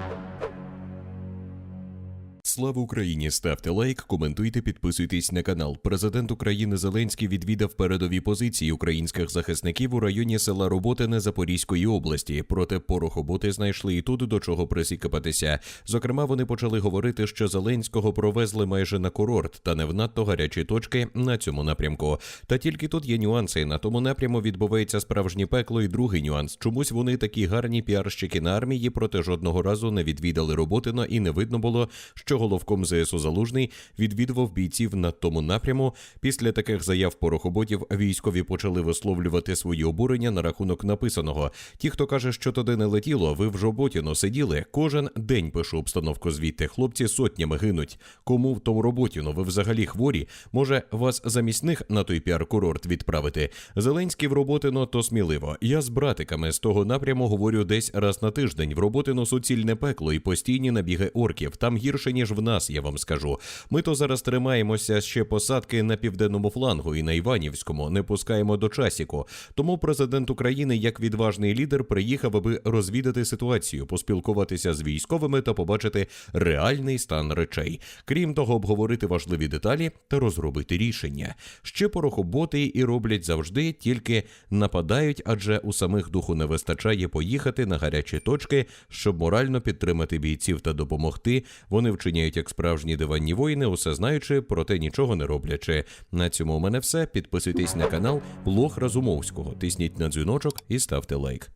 Thank you. Слава Україні! Ставте лайк, коментуйте, підписуйтесь на канал. Президент України Зеленський відвідав передові позиції українських захисників у районі села Роботине Запорізької області. Проте порохоботи знайшли і тут до чого присікапатися. Зокрема, вони почали говорити, що Зеленського провезли майже на курорт та не в надто гарячі точки на цьому напрямку. Та тільки тут є нюанси. На тому напряму відбувається справжнє пекло. І другий нюанс. Чомусь вони такі гарні піарщики на армії, проте жодного разу не відвідали Роботино і не видно було, що головком ЗСУ Залужний відвідував бійців на тому напряму. Після таких заяв порохоботів військові почали висловлювати свої обурення на рахунок написаного. Ті, хто каже, що туди не летіло, ви в Жоботіно сиділи. Кожен день пишу обстановку звідти. Хлопці сотнями гинуть. Кому в тому роботіно? Ви взагалі хворі? Може, вас замість них на той піар-курорт відправити? Зеленський в Роботино то сміливо. Я з братиками з того напряму говорю десь раз на тиждень. В Роботино суцільне пекло і постійні набіги орків. Там гірше ніж в нас, я вам скажу. Ми то зараз тримаємося ще посадки на південному флангу і на Іванівському, не пускаємо до часіку. Тому президент України, як відважний лідер, приїхав, аби розвідати ситуацію, поспілкуватися з військовими та побачити реальний стан речей. Крім того, обговорити важливі деталі та розробити рішення. Ще порохоботи і роблять завжди, тільки нападають, адже у самих духу не вистачає поїхати на гарячі точки, щоб морально підтримати бійців та допомогти. Вони вчиняють як справжні диванні воїни, усе знаючи, проте нічого не роблячи. На цьому у мене все. Підписуйтесь на канал Лох Разумовського, тисніть на дзвіночок і ставте лайк.